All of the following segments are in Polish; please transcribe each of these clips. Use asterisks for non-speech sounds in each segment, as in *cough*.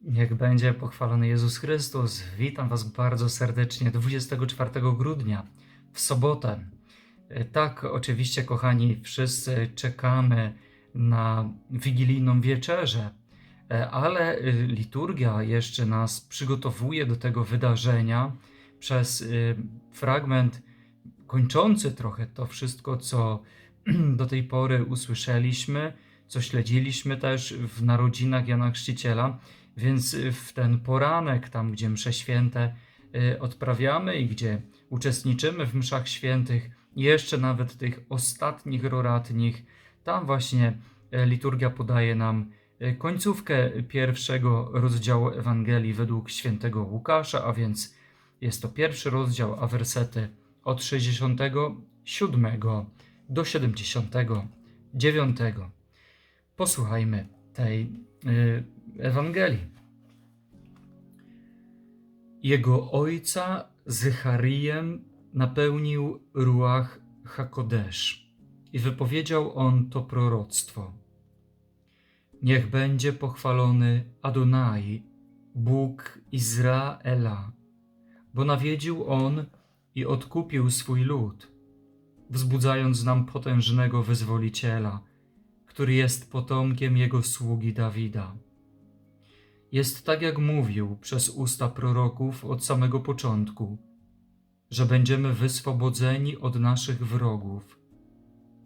Niech będzie pochwalony Jezus Chrystus. Witam Was bardzo serdecznie 24 grudnia w sobotę. Tak, oczywiście, kochani, wszyscy czekamy na wigilijną wieczerzę, ale liturgia jeszcze nas przygotowuje do tego wydarzenia przez e, fragment kończący trochę to wszystko, co *clears throat* do tej pory usłyszeliśmy, co śledziliśmy też w narodzinach Jana Chrzciciela. Więc y, w ten poranek, tam gdzie msze święte y, odprawiamy i gdzie uczestniczymy w mszach świętych, jeszcze nawet tych ostatnich roratnich, tam właśnie e, liturgia podaje nam końcówkę pierwszego rozdziału Ewangelii według świętego Łukasza, a więc jest to pierwszy rozdział, a wersety od 67 do 79. Posłuchajmy tej y, Ewangelii. Jego ojca Zycharijem napełnił Ruach Hakodesz i wypowiedział on to proroctwo. Niech będzie pochwalony Adonai, Bóg Izraela, bo nawiedził on i odkupił swój lud, wzbudzając nam potężnego wyzwoliciela, który jest potomkiem jego sługi Dawida. Jest tak, jak mówił przez usta proroków od samego początku, że będziemy wyswobodzeni od naszych wrogów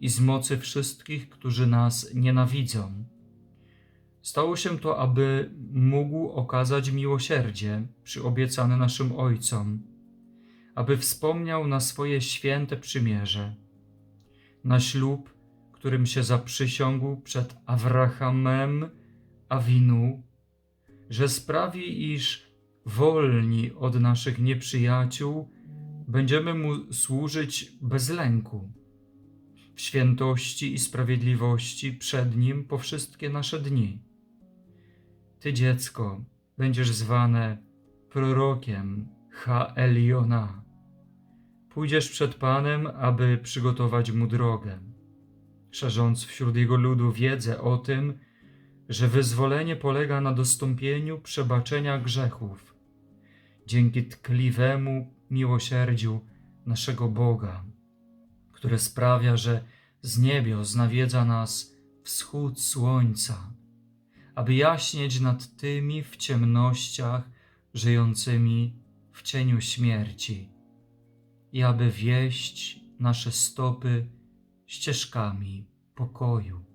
i z mocy wszystkich, którzy nas nienawidzą. Stało się to, aby mógł okazać miłosierdzie przyobiecane naszym ojcom, aby wspomniał na swoje święte przymierze, na ślub, którym się zaprzysiągł przed Abrahamem, Awinu, że sprawi, iż wolni od naszych nieprzyjaciół będziemy mu służyć bez lęku, w świętości i sprawiedliwości przed nim po wszystkie nasze dni. Ty, dziecko, będziesz zwane prorokiem Ha Eliona. Pójdziesz przed Panem, aby przygotować mu drogę, szerząc wśród jego ludu wiedzę o tym, że wyzwolenie polega na dostąpieniu przebaczenia grzechów dzięki tkliwemu miłosierdziu naszego Boga, które sprawia, że z niebios nawiedza nas wschód słońca, aby jaśnieć nad tymi w ciemnościach żyjącymi w cieniu śmierci i aby wieść nasze stopy ścieżkami pokoju.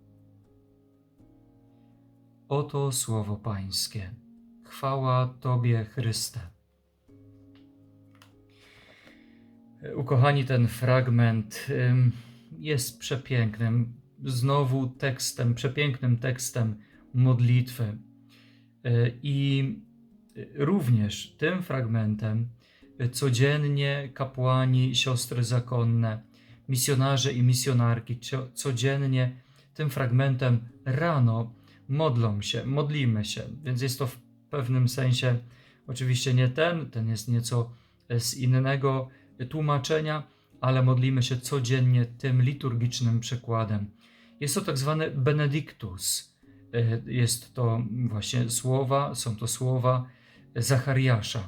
Oto słowo Pańskie. Chwała Tobie, Chryste. Ukochani, ten fragment jest przepięknym, znowu tekstem, przepięknym tekstem modlitwy. Y, I również tym fragmentem codziennie kapłani, siostry zakonne, misjonarze i misjonarki, codziennie tym fragmentem rano modlą się, modlimy się, więc jest to w pewnym sensie oczywiście nie ten, ten jest nieco z innego tłumaczenia, ale modlimy się codziennie tym liturgicznym przekładem. Jest to tak zwany benedictus. E, Jest to właśnie słowa, są to słowa Zachariasza.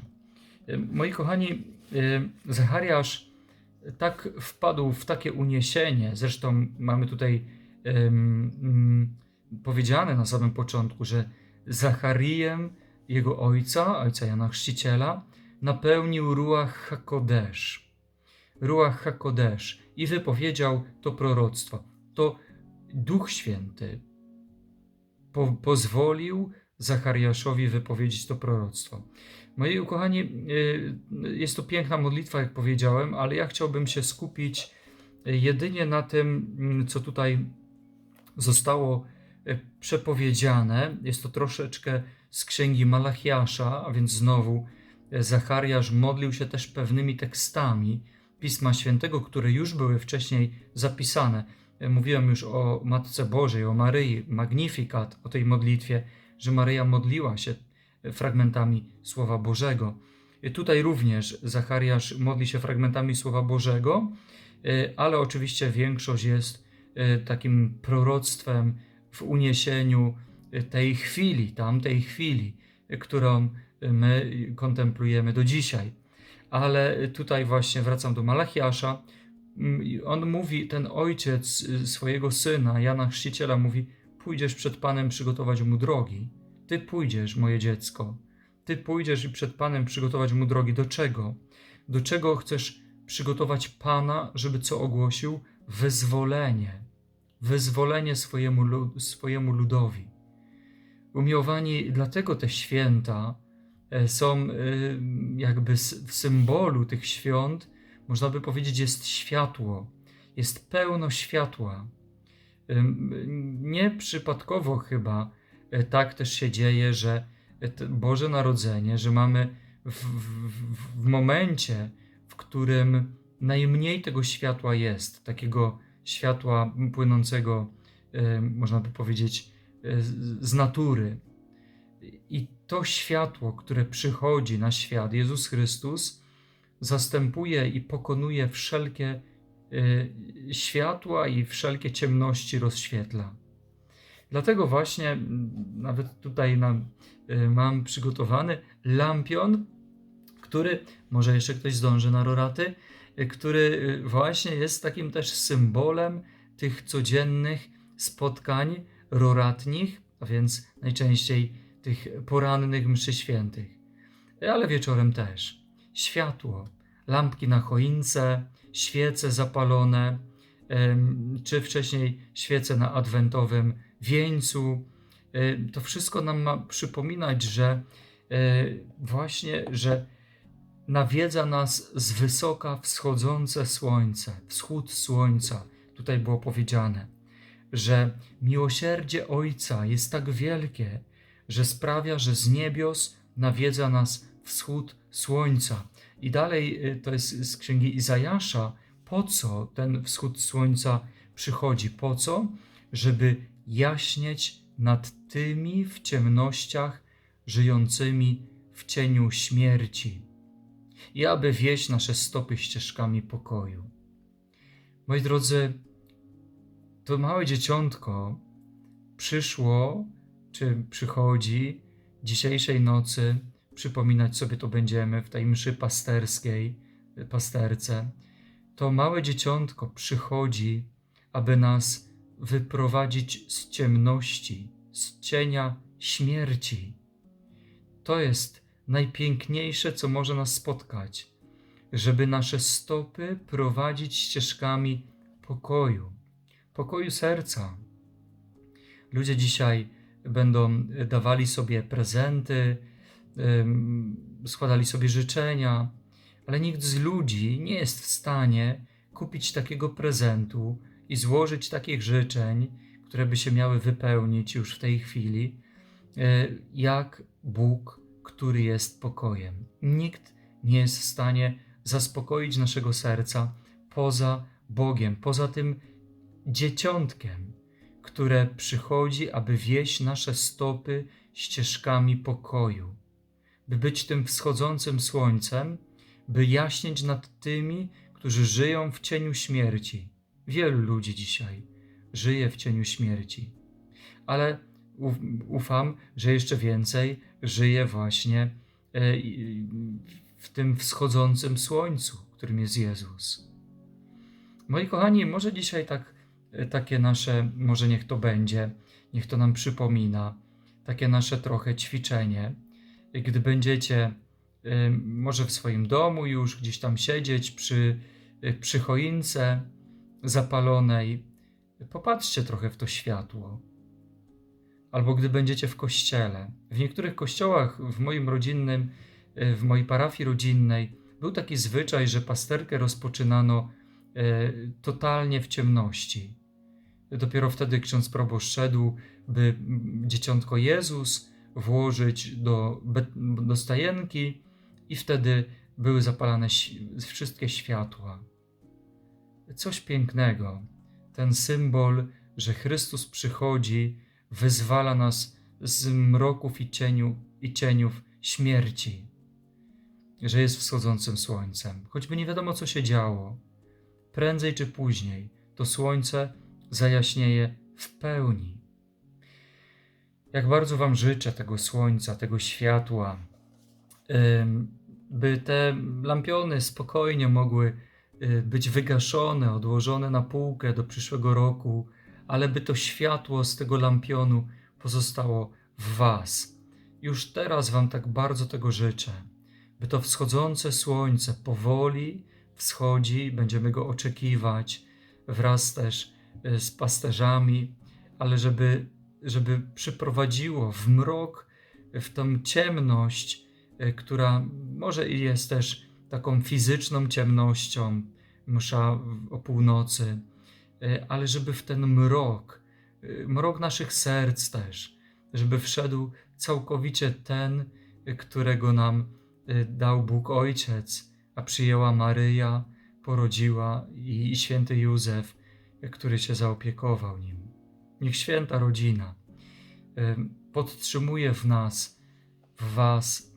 E, Moi kochani, e, Zachariasz tak wpadł w takie uniesienie, zresztą mamy tutaj mm, powiedziane na samym początku, że Zacharijem, jego ojca, ojca Jana Chrzciciela, napełnił Ruach Hakodesz. Ruach Hakodesz i wypowiedział to proroctwo. To Duch Święty po, pozwolił Zachariaszowi wypowiedzieć to proroctwo. Moi ukochani, y, jest to piękna modlitwa, jak powiedziałem, ale ja chciałbym się skupić y, jedynie na tym, mm, co tutaj zostało y, przepowiedziane. Jest to troszeczkę z księgi Malachiasza, a więc znowu y, Zachariasz modlił się też pewnymi tekstami Pisma Świętego, które już były wcześniej zapisane. Y, Mówiłem już o Matce Bożej, o Maryi, Magnificat, o tej modlitwie, że Maryja modliła się y, fragmentami Słowa Bożego. Y, Tutaj również Zachariasz modli się fragmentami Słowa Bożego, y, ale oczywiście większość jest y, takim proroctwem w uniesieniu tej chwili, tamtej chwili, którą my kontemplujemy do dzisiaj. Ale tutaj właśnie wracam do Malachiasza. Mm, On mówi, ten ojciec swojego syna, Jana Chrzciciela, mówi: Pójdziesz przed Panem przygotować mu drogi. Ty pójdziesz, moje dziecko. Ty pójdziesz i przed Panem przygotować mu drogi. Do czego? Do czego chcesz przygotować Pana, żeby co ogłosił? Wyzwolenie. Wyzwolenie swojemu, lu- swojemu ludowi. Umiłowani, dlatego te święta e, są e, jakby w symbolu tych świąt, można by powiedzieć, jest światło, jest pełno światła. Nieprzypadkowo chyba e, tak też się dzieje, że Boże Narodzenie, że mamy w, w- w momencie, w którym najmniej tego światła jest, takiego światła płynącego, e, można by powiedzieć, e, z- natury. I to światło, które przychodzi na świat, Jezus Chrystus, zastępuje i pokonuje wszelkie y, światła i wszelkie ciemności rozświetla. Dlatego właśnie nawet tutaj nam, mam przygotowany lampion, który, może jeszcze ktoś zdąży na roraty, który y, właśnie jest takim też symbolem tych codziennych spotkań roratnich, a więc najczęściej tych porannych mszy świętych, ale wieczorem też. Światło, lampki na choince, świece zapalone, czy wcześniej świece na adwentowym wieńcu. E, To wszystko nam ma przypominać, że e, właśnie, że nawiedza nas z wysoka wschodzące słońce, wschód słońca. Tutaj było powiedziane, że miłosierdzie Ojca jest tak wielkie, że sprawia, że z niebios nawiedza nas wschód słońca. I dalej y, to jest z księgi Izajasza. Po co ten wschód słońca przychodzi? Po co? Żeby jaśnieć nad tymi w ciemnościach żyjącymi w cieniu śmierci i aby wieść nasze stopy ścieżkami pokoju. Moi drodzy, to małe dzieciątko przyszło, czy przychodzi dzisiejszej nocy, przypominać sobie to będziemy w tej mszy pasterskiej, pasterce. To małe dzieciątko przychodzi, aby nas wyprowadzić z ciemności, z cienia śmierci. To jest najpiękniejsze, co może nas spotkać, żeby nasze stopy prowadzić ścieżkami pokoju, pokoju serca. Ludzie dzisiaj będą dawali sobie prezenty, składali sobie życzenia, ale nikt z ludzi nie jest w stanie kupić takiego prezentu i złożyć takich życzeń, które by się miały wypełnić już w tej chwili, y, jak Bóg, który jest pokojem. Nikt nie jest w stanie zaspokoić naszego serca poza Bogiem, poza tym dzieciątkiem, które przychodzi, aby wieść nasze stopy ścieżkami pokoju, by być tym wschodzącym słońcem, by jaśnieć nad tymi, którzy żyją w cieniu śmierci. Wielu ludzi dzisiaj żyje w cieniu śmierci, ale ufam, że jeszcze więcej żyje właśnie e, w tym wschodzącym słońcu, którym jest Jezus. Moi kochani, może dzisiaj tak, e, takie nasze, może niech to będzie, niech to nam przypomina, takie nasze trochę ćwiczenie, gdy będziecie y, może w swoim domu już gdzieś tam siedzieć przy, przy choince zapalonej, popatrzcie trochę w to światło. Albo gdy będziecie w kościele. W niektórych kościołach, w moim rodzinnym, y, w mojej parafii rodzinnej, był taki zwyczaj, że pasterkę rozpoczynano y, totalnie w ciemności. Dopiero wtedy ksiądz proboszcz szedł, by dzieciątko Jezus włożyć do, do stajenki i wtedy były zapalane wszystkie światła. Coś pięknego. Ten symbol, że Chrystus przychodzi, wyzwala nas z mroków i, cieniu, i cieniów śmierci, że jest wschodzącym słońcem. Choćby nie wiadomo, co się działo, prędzej czy później to słońce zajaśnieje w pełni. Jak bardzo Wam życzę tego słońca, tego światła, by te lampiony spokojnie mogły y, być wygaszone, odłożone na półkę do przyszłego roku, ale by to światło z tego lampionu pozostało w Was. Już teraz Wam tak bardzo tego życzę, by to wschodzące słońce powoli wschodzi, będziemy go oczekiwać wraz też y, z pasterzami, ale żeby, żeby przyprowadziło w mrok, w tą ciemność, y, która może i jest też taką fizyczną ciemnością, msza o północy, ale żeby w ten mrok, y, mrok naszych serc też, żeby wszedł całkowicie ten, którego nam y, dał Bóg Ojciec, a przyjęła Maryja, porodziła i, i święty Józef, który się zaopiekował nim. Niech święta rodzina podtrzymuje w nas, w Was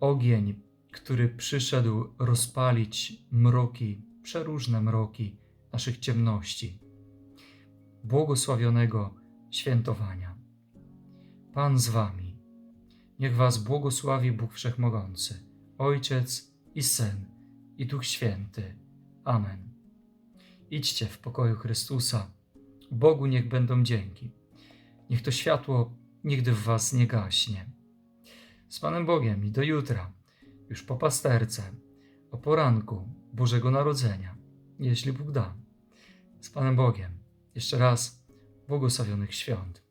ogień, który przyszedł rozpalić mroki, przeróżne mroki naszych ciemności. Błogosławionego świętowania. Pan z Wami. Niech Was błogosławi Bóg Wszechmogący, Ojciec i Syn i Duch Święty. Amen. Idźcie w pokoju Chrystusa. Bogu niech będą dzięki. Niech to światło nigdy w Was nie gaśnie. Z Panem Bogiem i do jutra, już po pasterce, o poranku Bożego Narodzenia, jeśli Bóg da. Z Panem Bogiem. Jeszcze raz błogosławionych świąt.